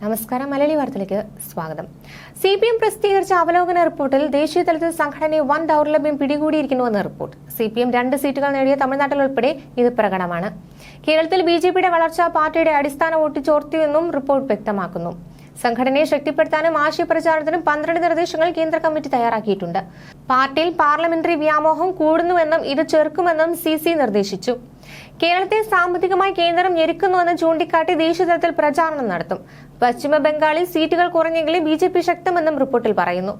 നമസ്കാരം. മലയാളി വാർത്തയിലേക്ക് സ്വാഗതം. സി പി എം പ്രസിദ്ധീകരിച്ച അവലോകന റിപ്പോർട്ടിൽ ദേശീയ തലത്തിൽ സംഘടനയെ വൻ ദൗർലഭ്യം പിടികൂടിയിരിക്കുന്നുവെന്ന റിപ്പോർട്ട്. സി പി എം രണ്ട് സീറ്റുകൾ നേടിയ തമിഴ്നാട്ടിൽ ഉൾപ്പെടെ ഇത് പ്രകടമാണ്. കേരളത്തിൽ ബി ജെ പിയുടെ വളർച്ച പാർട്ടിയുടെ അടിസ്ഥാന വോട്ട് ചോർത്തിയെന്നും റിപ്പോർട്ട് വ്യക്തമാക്കുന്നു. സംഘടനയെ ശക്തിപ്പെടുത്താനും ആശയപ്രചാരണത്തിനും പന്ത്രണ്ട് നിർദ്ദേശങ്ങൾ കേന്ദ്ര കമ്മിറ്റി തയ്യാറാക്കിയിട്ടുണ്ട്. പാർട്ടിയിൽ പാർലമെന്ററി വ്യാമോഹം കൂടുന്നുവെന്നും ഇത് ചെറുക്കുമെന്നും സി സി നിർദ്ദേശിച്ചു. കേരളത്തെ സാമ്പത്തികമായി കേന്ദ്രം ഞെരുക്കുന്നുവെന്ന് ചൂണ്ടിക്കാട്ടി ദേശീയതലത്തിൽ പ്രചാരണം നടത്തും. പശ്ചിമ ബംഗാളിൽ സീറ്റുകൾ കുറഞ്ഞെങ്കിലും ബി ജെ പി ശക്തമെന്നും റിപ്പോർട്ടിൽ പറയുന്നു.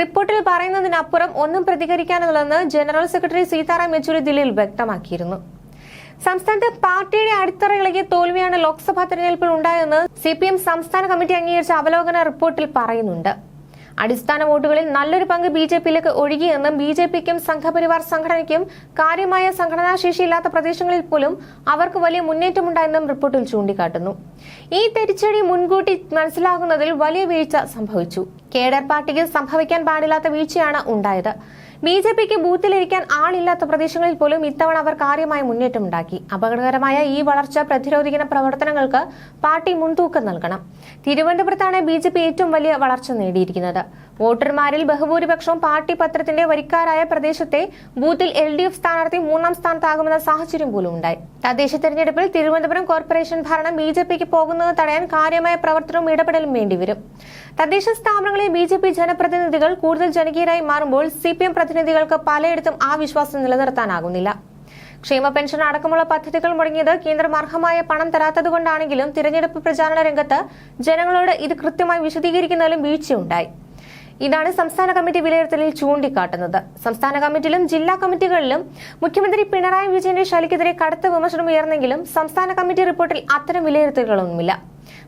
റിപ്പോർട്ടിൽ പറയുന്നതിനപ്പുറം ഒന്നും പ്രതികരിക്കാനുള്ളതെന്ന് ജനറൽ സെക്രട്ടറി സീതാറാം യെച്ചൂരി ദില്ലിയിൽ വ്യക്തമാക്കിയിരുന്നു. സംസ്ഥാനത്ത് പാർട്ടിയുടെ അടിത്തറയിളകിയ തോൽവിയാണ് ലോക്സഭാ തെരഞ്ഞെടുപ്പിൽ ഉണ്ടായതെന്ന് സി സംസ്ഥാന കമ്മിറ്റി അംഗീകരിച്ച അവലോകന റിപ്പോർട്ടിൽ പറയുന്നുണ്ട്. അടിസ്ഥാന വോട്ടുകളിൽ നല്ലൊരു പങ്ക് ബി ജെ പിയിലേക്ക് ഒഴുകിയെന്നും ബി ജെ പിക്കും സംഘപരിവാർ സംഘടനയ്ക്കും കാര്യമായ സംഘടനാ സംഘടനാശേഷിയില്ലാത്ത പ്രദേശങ്ങളിൽ പോലും അവർക്ക് വലിയ മുന്നേറ്റമുണ്ടായെന്നും റിപ്പോർട്ടിൽ ചൂണ്ടിക്കാട്ടുന്നു. ഈ തിരിച്ചടി മുൻകൂട്ടി മനസ്സിലാകുന്നതിൽ വലിയ വീഴ്ച സംഭവിച്ചു. കേഡർ പാർട്ടിക്ക് സംഭവിക്കാൻ പാടില്ലാത്ത വീഴ്ചയാണ് ഉണ്ടായത്. ബി ജെ പിക്ക് ബൂത്തിലിരിക്കാൻ ആളില്ലാത്ത പ്രദേശങ്ങളിൽ പോലും ഇത്തവണ അവർ കാര്യമായ മുന്നേറ്റമുണ്ടാക്കി അപകടകരമായ ഈ വളർച്ച പ്രതിരോധിക്കുന്ന പ്രവർത്തനങ്ങൾക്ക് പാർട്ടി മുൻതൂക്കം നൽകണം. തിരുവനന്തപുരത്താണ് ബി ജെ പി ഏറ്റവും വലിയ വളർച്ച നേടിയിരിക്കുന്നത്. വോട്ടർമാരിൽ ബഹുഭൂരിപക്ഷവും പാർട്ടി പത്രത്തിന്റെ വരിക്കാരായ പ്രദേശത്തെ ബൂത്തിൽ എൽ ഡി എഫ് സ്ഥാനാർത്ഥി മൂന്നാം സ്ഥാനത്താകുമെന്ന സാഹചര്യം പോലും ഉണ്ടായി. തദ്ദേശ തെരഞ്ഞെടുപ്പിൽ തിരുവനന്തപുരം കോർപ്പറേഷൻ ഭരണം ബി ജെ പിക്ക് പോകുന്നത് തടയാൻ കാര്യമായ പ്രവർത്തനവും ഇടപെടലും വേണ്ടിവരും. തദ്ദേശ സ്ഥാപനങ്ങളിൽ ബി ജെ പി ജനപ്രതിനിധികൾ കൂടുതൽ ജനകീയരായി മാറുമ്പോൾ സി പി എം പ്രതിനിധികൾക്ക് പലയിടത്തും ആ വിശ്വാസം നിലനിർത്താനാകുന്നില്ല. ക്ഷേമ പെൻഷൻ അടക്കമുള്ള പദ്ധതികൾ മുടങ്ങിയത് കേന്ദ്രം അർഹമായ പണം തരാത്തതുകൊണ്ടാണെങ്കിലും തിരഞ്ഞെടുപ്പ് പ്രചാരണ രംഗത്ത് ജനങ്ങളോട് ഇത് കൃത്യമായി വിശദീകരിക്കുന്നതിലും വീഴ്ചയുണ്ടായി. ഇതാണ് സംസ്ഥാന കമ്മിറ്റി വിലയിരുത്തലിൽ ചൂണ്ടിക്കാട്ടുന്നത്. സംസ്ഥാന കമ്മിറ്റിയിലും ജില്ലാ കമ്മിറ്റികളിലും മുഖ്യമന്ത്രി പിണറായി വിജയന്റെ ശൈലിക്കെതിരെ കടുത്ത വിമർശനം ഉയർന്നെങ്കിലും സംസ്ഥാന കമ്മിറ്റി റിപ്പോർട്ടിൽ അത്തരം വിലയിരുത്തലുകളൊന്നുമില്ല.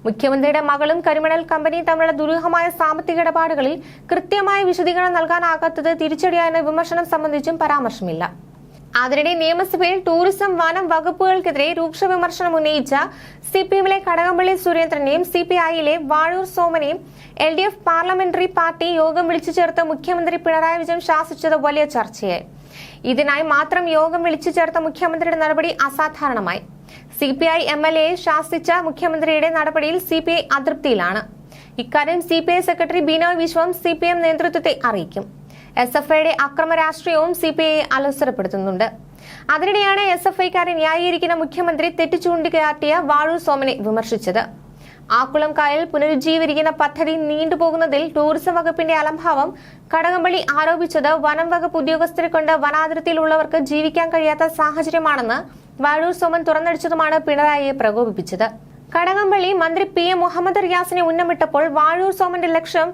മുഖ്യമന്ത്രിയുടെ മകളും കരിമണൽ കമ്പനിയും തമ്മിലുള്ള ദുരൂഹമായ സാമ്പത്തിക ഇടപാടുകളിൽ കൃത്യമായ വിശദീകരണം നൽകാനാകാത്തത് തിരിച്ചടിയായെന്ന വിമർശനം സംബന്ധിച്ചും പരാമർശമില്ല. അതിനിടെ നിയമസഭയിൽ ടൂറിസം വനം വകുപ്പുകൾക്കെതിരെ രൂക്ഷ വിമർശനം ഉന്നയിച്ച സി പി എമ്മിലെ കടകംപള്ളി സുരേന്ദ്രനെയും സി പി ഐയിലെ Vazhoor സോമനെയും L D F parliamentary party യോഗം വിളിച്ചു ചേർത്ത് മുഖ്യമന്ത്രി പിണറായി വിജയൻ ശാസിച്ചത് വലിയ ചർച്ചയായി. ഇതിനായി മാത്രം യോഗം വിളിച്ചു ചേർത്ത മുഖ്യമന്ത്രിയുടെ നടപടി അസാധാരണമായി. C P I M L A ശാസിച്ച മുഖ്യമന്ത്രിയുടെ നടപടിയിൽ സി പി ഐ അതൃപ്തിയിലാണ്. ഇക്കാര്യം C P I secretary Binoy Viswam C P M നേതൃത്വത്തെ അറിയിക്കും. എസ് എഫ് ഐയുടെ അക്രമ രാഷ്ട്രീയവും സി പി ഐ അലോസരപ്പെടുത്തുന്നുണ്ട്. അതിനിടെയാണ് എസ് എഫ് ഐക്കാരെ ന്യായീകരിക്കുന്ന മുഖ്യമന്ത്രി തെറ്റു ചൂണ്ടിക്കാട്ടിയ വാഴൂർ സോമനെ വിമർശിച്ചത്. ആക്കുളം കായൽ പുനരുജ്ജീവിക്കുന്ന പദ്ധതി നീണ്ടുപോകുന്നതിൽ ടൂറിസം വകുപ്പിന്റെ അലംഭാവം കടകംപള്ളി ആരോപിച്ചത് വനം വകുപ്പ് ഉദ്യോഗസ്ഥരെ കൊണ്ട് വനാതിർത്തിയിലുള്ളവർക്ക് ജീവിക്കാൻ കഴിയാത്ത സാഹചര്യമാണെന്ന് വാഴൂർ സോമൻ തുറന്നടിച്ചതുമാണ് പിണറായിയെ പ്രകോപിപ്പിച്ചത്. കടകംപള്ളി മന്ത്രി പി എ മുഹമ്മദ് റിയാസിനെ ഉന്നമിട്ടപ്പോൾ വാഴൂർ സോമന്റെ ലക്ഷ്യം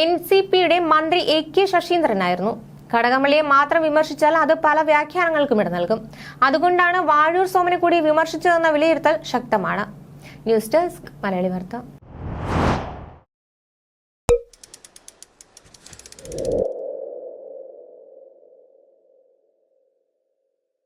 എൻ സി പിയുടെ മന്ത്രി എ കെ ശശീന്ദ്രനായിരുന്നു. കടകംപള്ളിയെ മാത്രം വിമർശിച്ചാൽ അത് പല വ്യാഖ്യാനങ്ങൾക്കും ഇട നൽകും. അതുകൊണ്ടാണ് വാഴൂർ സോമനെ കൂടി വിമർശിച്ചതെന്ന വിലയിരുത്തൽ ശക്തമാണ്. ന്യൂസ് ഡെസ്ക് മലയാളി വാർത്ത.